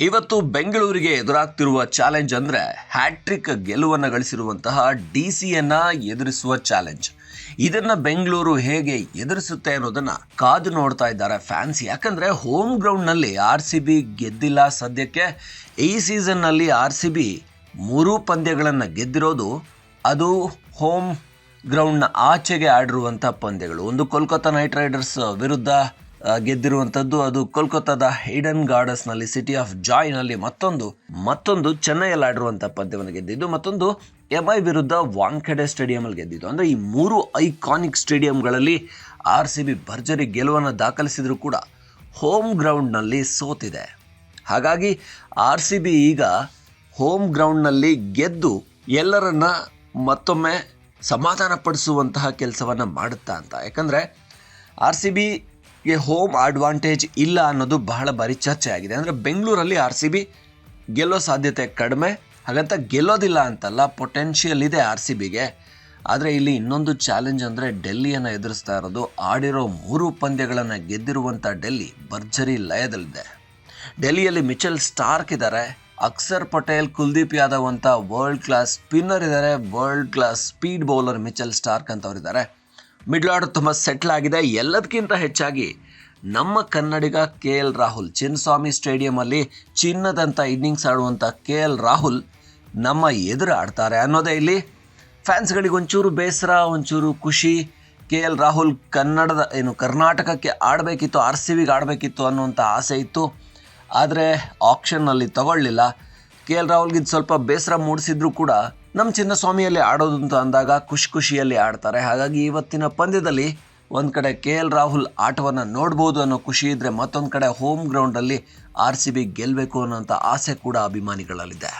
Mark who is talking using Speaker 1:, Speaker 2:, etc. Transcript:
Speaker 1: ಇವತ್ತು ಬೆಂಗಳೂರಿಗೆ ಎದುರಾಗ್ತಿರುವ ಚಾಲೆಂಜ್ ಅಂದ್ರೆ ಹ್ಯಾಟ್ರಿಕ್ ಗೆಲುವನ್ನು ಗಳಿಸಿರುವಂತಹ ಡಿ ಸಿಯನ್ನ ಎದುರಿಸುವ ಚಾಲೆಂಜ್ ಇದನ್ನ ಬೆಂಗಳೂರು ಹೇಗೆ ಎದುರಿಸುತ್ತೆ ಅನ್ನೋದನ್ನ ಕಾದು ನೋಡ್ತಾ ಇದ್ದಾರೆ ಫ್ಯಾನ್ಸ್ ಯಾಕಂದ್ರೆ ಹೋಮ್ ಗ್ರೌಂಡ್ನಲ್ಲಿ ಆರ್ ಸಿ ಬಿ ಗೆದ್ದಿಲ್ಲ ಸದ್ಯಕ್ಕೆ. ಈ ಸೀಸನ್ನಲ್ಲಿ ಆರ್ ಸಿ ಬಿ ಮೂರು ಪಂದ್ಯಗಳನ್ನು ಗೆದ್ದಿರೋದು ಅದು ಹೋಮ್ ಗ್ರೌಂಡ್ನ ಆಚೆಗೆ ಆಡಿರುವಂಥ ಪಂದ್ಯಗಳು. ಒಂದು ಕೋಲ್ಕತ್ತಾ ನೈಟ್ ರೈಡರ್ಸ್ ವಿರುದ್ಧ ಗೆದ್ದಿರುವಂಥದ್ದು ಅದು ಕೋಲ್ಕತ್ತಾದ ಹೈಡನ್ ಗಾರ್ಡನ್ಸ್ನಲ್ಲಿ ಸಿಟಿ ಆಫ್ ಜಾಯ್ನಲ್ಲಿ ಮತ್ತೊಂದು ಮತ್ತೊಂದು ಚೆನ್ನೈಯಲ್ಲಿ ಆಡಿರುವಂಥ ಪಂದ್ಯವನ್ನು ಗೆದ್ದಿದ್ದು, ಮತ್ತೊಂದು ಎಂ ಐ ವಿರುದ್ಧ ವಾಂಖೆಡೆ ಸ್ಟೇಡಿಯಮಲ್ಲಿ ಗೆದ್ದಿದ್ದು. ಅಂದರೆ ಈ ಮೂರು ಐಕಾನಿಕ್ ಸ್ಟೇಡಿಯಂಗಳಲ್ಲಿ ಆರ್ ಸಿ ಬಿ ಭರ್ಜರಿ ಗೆಲುವನ್ನು ದಾಖಲಿಸಿದರೂ ಕೂಡ ಹೋಮ್ ಗ್ರೌಂಡ್ನಲ್ಲಿ ಸೋತಿದೆ. ಹಾಗಾಗಿ ಆರ್ ಸಿ ಬಿ ಈಗ ಹೋಮ್ ಗ್ರೌಂಡ್ನಲ್ಲಿ ಗೆದ್ದು ಎಲ್ಲರನ್ನ ಮತ್ತೊಮ್ಮೆ ಸಮಾಧಾನಪಡಿಸುವಂತಹ ಕೆಲಸವನ್ನು ಮಾಡುತ್ತಾ ಅಂತ. ಯಾಕಂದರೆ ಆರ್ ಸಿ ಬಿಗೆ ಹೋಮ್ ಅಡ್ವಾಂಟೇಜ್ ಇಲ್ಲ ಅನ್ನೋದು ಬಹಳ ಬಾರಿ ಚರ್ಚೆ ಆಗಿದೆ. ಅಂದರೆ ಬೆಂಗಳೂರಲ್ಲಿ ಆರ್ ಸಿ ಬಿ ಗೆಲ್ಲೋ ಸಾಧ್ಯತೆ ಕಡಿಮೆ, ಹಾಗಂತ ಗೆಲ್ಲೋದಿಲ್ಲ ಅಂತಲ್ಲ ಪೊಟೆನ್ಷಿಯಲ್ ಇದೆ ಆರ್ ಸಿ ಬಿಗೆ. ಆದರೆ ಇಲ್ಲಿ ಇನ್ನೊಂದು ಚಾಲೆಂಜ್ ಅಂದರೆ ಡೆಲ್ಲಿಯನ್ನು ಎದುರಿಸ್ತಾ ಇರೋದು, ಆಡಿರೋ ಮೂರು ಪಂದ್ಯಗಳನ್ನು ಗೆದ್ದಿರುವಂಥ ಡೆಲ್ಲಿ, ಭರ್ಜರಿ ಲಯದಲ್ಲಿದೆ. ಡೆಲ್ಲಿಯಲ್ಲಿ ಮಿಚೆಲ್ ಸ್ಟಾರ್ಕ್ ಇದ್ದಾರೆ ಅಕ್ಷರ್ ಪಟೇಲ್, ಕುಲ್ದೀಪ್ ಯಾದವ್ ಅಂತ ವರ್ಲ್ಡ್ ಕ್ಲಾಸ್ ಸ್ಪಿನ್ನರ್ ಇದ್ದಾರೆ world class speed bowler Mitchell Starc ಅಂತವರಿದ್ದಾರೆ. Middle order ತುಂಬ ಸೆಟ್ಲ್ ಆಗಿದೆ. ಎಲ್ಲದಕ್ಕಿಂತ ಹೆಚ್ಚಾಗಿ ನಮ್ಮ ಕನ್ನಡಿಗ ಕೆ ಎಲ್ ರಾಹುಲ್, ಚಿನ್ನಸ್ವಾಮಿ ಸ್ಟೇಡಿಯಮಲ್ಲಿ ಚಿನ್ನದಂಥ ಇನ್ನಿಂಗ್ಸ್ ಆಡುವಂಥ ಕೆ ಎಲ್ ರಾಹುಲ್ ನಮ್ಮ ಎದುರು ಆಡ್ತಾರೆ ಅನ್ನೋದೇ ಇಲ್ಲಿ. ಫ್ಯಾನ್ಸ್ಗಳಿಗೆ ಒಂಚೂರು ಬೇಸರ, ಒಂಚೂರು ಖುಷಿ. ಕೆ ಎಲ್ ರಾಹುಲ್ ಕನ್ನಡದ, ಏನು, ಕರ್ನಾಟಕಕ್ಕೆ ಆಡಬೇಕಿತ್ತು, ಆರ್ ಸಿ ವಿಗೆ ಆಡಬೇಕಿತ್ತು ಅನ್ನುವಂಥ ಆಸೆ ಇತ್ತು. ಆದರೆ ಆಪ್ಷನ್ನಲ್ಲಿ ತಗೊಳ್ಳಿಲ್ಲ. ಕೆ ಎಲ್ ರಾಹುಲ್ಗೆ ಇದು ಸ್ವಲ್ಪ ಬೇಸರ ಮೂಡಿಸಿದ್ರು ಕೂಡ ನಮ್ಮ ಚಿನ್ನಸ್ವಾಮಿಯಲ್ಲಿ ಆಡೋದು ಅಂತ ಅಂದಾಗ ಖುಷಿ ಖುಷಿಯಲ್ಲಿ ಆಡ್ತಾರೆ. ಹಾಗಾಗಿ ಇವತ್ತಿನ ಪಂದ್ಯದಲ್ಲಿ ಒಂದು ಕಡೆ ಕೆ ಎಲ್ ರಾಹುಲ್ ಆಟವನ್ನು ನೋಡ್ಬೋದು ಅನ್ನೋ ಖುಷಿ ಇದ್ದರೆ ಮತ್ತೊಂದು ಕಡೆ ಹೋಮ್ ಗ್ರೌಂಡಲ್ಲಿ ಆರ್ ಸಿ ಬಿ ಗೆಲ್ಲಬೇಕು ಅನ್ನೋಂಥ ಆಸೆ ಕೂಡ ಅಭಿಮಾನಿಗಳಲ್ಲಿದೆ.